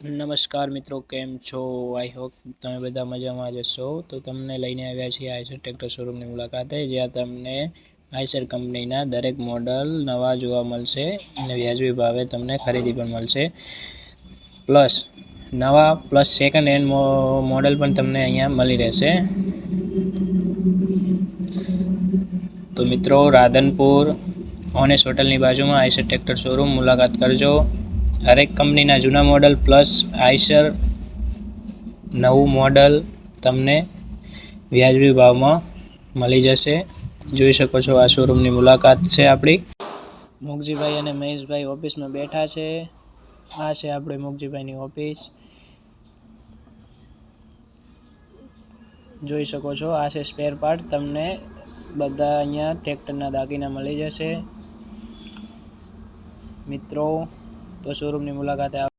નમસ્કાર મિત્રો, કેમ છો? આઈ હોપ તમે બધા મજામાં જ હશો તો તમને લઈને આવ્યા છીએ આઈસર ટ્રેક્ટર શોરૂમની મુલાકાતે, જ્યાં તમને આઈસર કંપનીના દરેક મોડલ નવા જોવા મળશે અને વ્યાજબી ભાવે તમને ખરીદી પણ મળશે. પ્લસ નવા પ્લસ સેકન્ડ હેન્ડ મોડલ પણ તમને અહીંયા મળી રહેશે. તો મિત્રો, રાધનપુર ઓનેસ હોટલની બાજુમાં આઈસર ટ્રેક્ટર શોરૂમ મુલાકાત કરજો. હરેક કંપનીના જૂના મોડલ પ્લસ આઈસર નવું મોડલ તમને વ્યાજબી ભાવમાં મળી જશે. જોઈ શકો છો આ શોરૂમની મુલાકાત છે આપણી. મુગજીભાઈ અને મહેશભાઈ ઓફિસમાં બેઠા છે. આ છે આપણે મુગજીભાઈની ઓફિસ. જોઈ શકો છો, આ છે સ્પેર પાર્ટ તમને બધા અહીંયા ટ્રેક્ટરના દાગીના મળી જશે. મિત્રો તો શોરૂમની મુલાકાતે